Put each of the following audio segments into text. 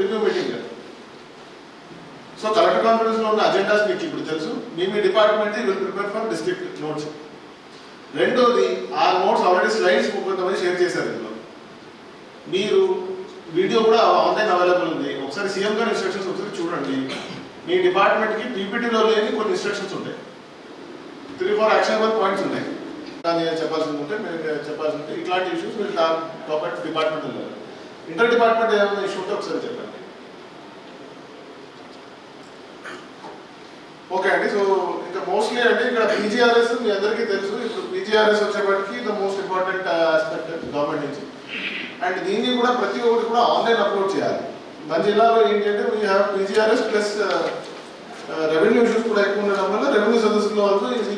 Review meeting so collector కాన్ఫరెన్స్లో ఉన్న agendas మీకు ఇప్పుడు తెలుసు. మీ మీ department will prepare for district notes. రెండోది ఆ నోట్స్ ఆల్రెడీ స్లైడ్స్ కొంతమంది షేర్ చేశారు ఇందులో. మీరు వీడియో కూడా ఆన్లైన్ అవైలబుల్ ఉంది. ఒకసారి సీఎం గారి ఇన్స్ట్రక్షన్స్ ఒకసారి చూడండి. మీ డిపార్ట్మెంట్కి పీపీటీలో లేని కొన్ని ఇన్స్ట్రక్షన్స్ ఉంటాయి. త్రీ ఫోర్ యాక్షనబుల్ పాయింట్స్ ఉంటాయి. దాన్ని చెప్పాల్సి ఉంటే మీరు చెప్పాల్సి ఉంటే ఇట్లాంటి ఇష్యూస్ మీరు top top department inter department ఏమైనా ఇష్యూ ఉంటే ఒకసారి చెప్పండి. ఓకే అండి సో ఇంకా మోస్ట్లీ అంటే ఇక్కడ పీజీఆర్ఎస్ మీ అందరికీ తెలుసు. ఇప్పుడు బీజీఆర్ఎస్ వచ్చేప్పటికి the most important aspect government నుంచి. అండ్ దీన్ని కూడా ప్రతి ఒక్కటి కూడా ఆన్లైన్ అప్లోడ్ చేయాలి. మన జిల్లాలో ఏంటంటే we have BGRS plus revenue issues కూడా ఎక్కువ ఉండడం వల్ల రెవెన్యూ సదస్సులో also is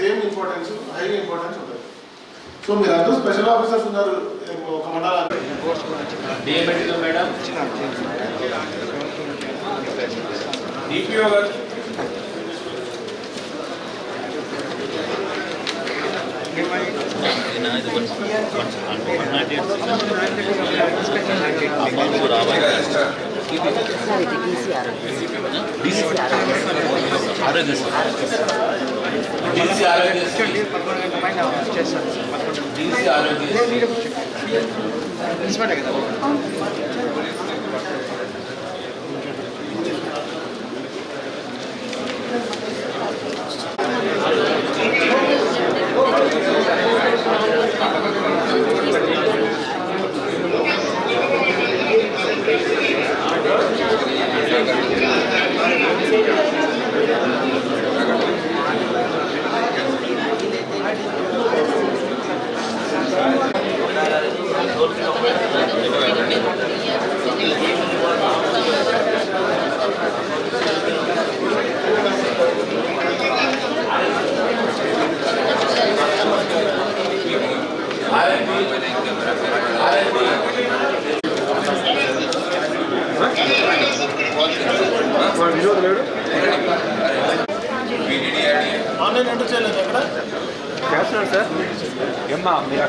same importance high importance ఉంటుంది. సో మీరు అందరూ స్పెషల్ ఆఫీసర్స్ ఉన్నారు ఒక మండలానికి డిఎంఎడ్లో మేడం డిపిఓ గారు సార్ ఇది DCR DCR DC Aarogyasri DC Aarogyasri RMP RMP online enter చేయలేదు అక్కడ చేస్తున్నాడు సార్. ఏమ్మా మీరు